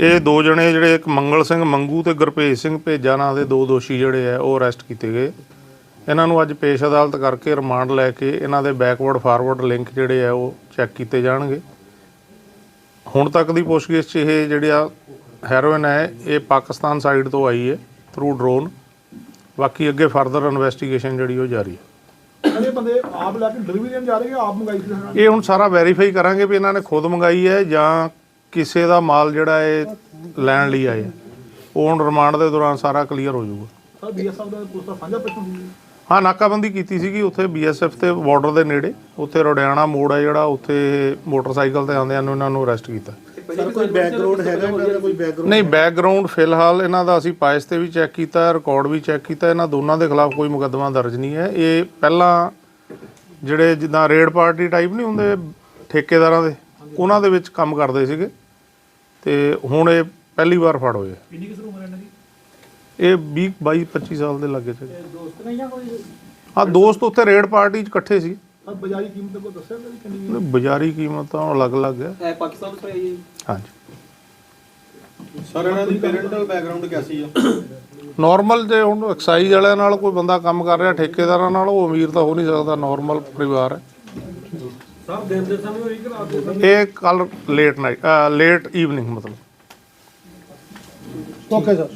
ਇਹ ਦੋ ਜਣੇ ਜਿਹੜੇ ਇੱਕ ਮੰਗਲ ਸਿੰਘ ਮੰਗੂ ਤੇ ਗੁਰਭੇਜ ਸਿੰਘ ਭੇਜਾ ਨਾਂ ਦੇ ਦੋ ਦੋਸ਼ੀ ਜਿਹੜੇ ਆ ਉਹ ਅਰੈਸਟ ਕੀਤੇ ਗਏ। ਇਹਨਾਂ ਨੂੰ ਅੱਜ ਪੇਸ਼ ਅਦਾਲਤ ਕਰਕੇ ਰਿਮਾਂਡ ਲੈ ਕੇ ਇਹਨਾਂ ਦੇ ਬੈਕਵਰਡ ਫਾਰਵਰਡ ਲਿੰਕ ਜਿਹੜੇ ਆ ਉਹ ਚੈੱਕ ਕੀਤੇ ਜਾਣਗੇ। ਹੁਣ ਤੱਕ ਦੀ ਪੁੱਛਗਿੱਛ 'ਚ ਇਹ ਜਿਹੜਾ ਹੈਰੋਇਨ ਹੈ ਇਹ ਪਾਕਿਸਤਾਨ ਸਾਈਡ ਤੋਂ ਆਈ ਹੈ ਥਰੂ ਡਰੋਨ ਬਾਕੀ ਅੱਗੇ ਫਰਦਰ ਇਨਵੈਸਟੀਗੇਸ਼ਨ ਜਿਹੜੀ ਉਹ ਜਾਰੀ ਹੈ। ਇਹ ਬੰਦੇ ਆਪ ਲੈ ਕੇ ਡਿਲੀਵਰੀ ਦੇਣ ਜਾ ਰਹੇ ਆ ਆਪ ਮੰਗਾਈ ਸੀ? ਇਹ ਹੁਣ ਸਾਰਾ ਵੈਰੀਫਾਈ ਕਰਾਂਗੇ ਵੀ ਇਹਨਾਂ ਨੇ ਖੁਦ ਮੰਗਾਈ ਹੈ ਜਾਂ ਕਿਸੇ ਦਾ ਮਾਲ ਜਿਹੜਾ ਇਹ ਲੈਣ ਲਈ ਆਏ। ਉਹ ਹੁਣ ਰਿਮਾਂਡ ਦੇ ਦੌਰਾਨ ਸਾਰਾ ਕਲੀਅਰ ਹੋ ਜਾਊਗਾ। ਸਰ ਬੀਐਸਐਫ ਦਾ ਸਾਂਝਾ ਹਾਂ ਨਾਕਾਬੰਦੀ ਕੀਤੀ ਸੀਗੀ। ਉੱਥੇ ਬੀਐਸਐਫ ਤੇ ਬਾਰਡਰ ਦੇ ਨੇੜੇ। ਉੱਥੇ ਰੋਡਿਆਣਾ ਮੋੜ ਹੈ ਜਿਹੜਾ ਉੱਥੇ ਮੋਟਰਸਾਈਕਲ ਤੇ ਆਉਂਦਿਆਂ ਨੂੰ ਇਹਨਾਂ ਨੂੰ ਅਰੈਸਟ ਕੀਤਾ। ਸਰ ਕੋਈ ਬੈਕਗ੍ਰਾਉਂਡ ਹੈਗਾ ਇਹਨਾਂ ਦਾ ਕੋਈ ਬੈਕਗ੍ਰਾਉਂਡ ਨਹੀਂ ਬੈਕਗ੍ਰਾਉਂਡ ਫਿਲਹਾਲ ਇਹਨਾਂ ਦਾ ਅਸੀਂ ਪਾਇਸ ਤੇ ਵੀ ਚੈੱਕ ਕੀਤਾ ਰਿਕਾਰਡ ਵੀ ਚੈੱਕ ਕੀਤਾ। ਇਹਨਾਂ ਦੋਨਾਂ ਦੇ ਖਿਲਾਫ ਕੋਈ ਮੁਕੱਦਮਾ ਦਰਜ ਨਹੀਂ ਹੈ। ਇਹ ਪਹਿਲਾਂ ਜਿਹੜੇ ਜਿੱਦਾਂ ਰੇਡ ਪਾਰਟੀ ਟਾਈਪ ਨਹੀਂ ਹੁੰਦੇ ਠੇਕੇਦਾਰਾਂ ਦੇ ਉਹਨਾਂ ਦੇ ਵਿੱਚ ਕੰਮ ਕਰਦੇ ਸੀਗੇ। ਤੇ ਹੁਣ ਇਹ ਪਹਿਲੀ ਵਾਰ ਫੜ ਹੋਏ ਆ। ਕਿੰਨੀ ਕਿਸ ਨੂੰ ਇਹਨਾਂ ਦੀ? ਇਹ 20 22 25 ਸਾਲ ਦੇ ਲੱਗੇ ਸੀ। ਦੋਸਤ ਨਹੀਂ ਜਾਂ ਕੋਈ ਹਾਂ ਦੋਸਤ ਉੱਥੇ ਰੇਡ ਪਾਰਟੀ 'ਚ ਇਕੱਠੇ ਸੀ। ਬਾਜ਼ਾਰੀ ਕੀਮਤ ਕੋ ਦੱਸਿਆ ਕਿ ਕਿੰਨੀ ਹੈ? ਬਾਜ਼ਾਰੀ ਕੀਮਤ ਤਾਂ ਅਲੱਗ-ਅਲੱਗ ਹੈ ਇਹ ਪਾਕਿਸਤਾਨ ਤੋਂ ਆਈ ਹੈ ਹਾਂਜੀ। ਸਰ ਇਹਨਾਂ ਦੀ ਪੈਰੈਂਟਲ ਬੈਕਗ੍ਰਾਉਂਡ ਕਿਹਦੀ ਆ? ਨਾਰਮਲ ਜੇ ਹੁਣ ਐਕਸਾਈਜ਼ ਵਾਲਿਆਂ ਨਾਲ ਕੋਈ ਬੰਦਾ ਕੰਮ ਕਰ ਰਿਹਾ ਠੇਕੇਦਾਰਾਂ ਨਾਲ ਉਹ ਅਮੀਰ ਤਾਂ ਹੋ ਨਹੀਂ ਸਕਦਾ ਨਾਰਮਲ ਪਰਿਵਾਰ ਹੈ। ਸਰ ਦਿਨ ਦੇ ਸਮੇਂ ਹੋਈ ਕਿ ਰਾਤ ਦੇ ਸਮੇਂ? ਇਹ ਕੱਲ ਲੇਟ ਨਾਈਟ ਲੇਟ ਈਵਨਿੰਗ ਮਤਲਬ। Okay sir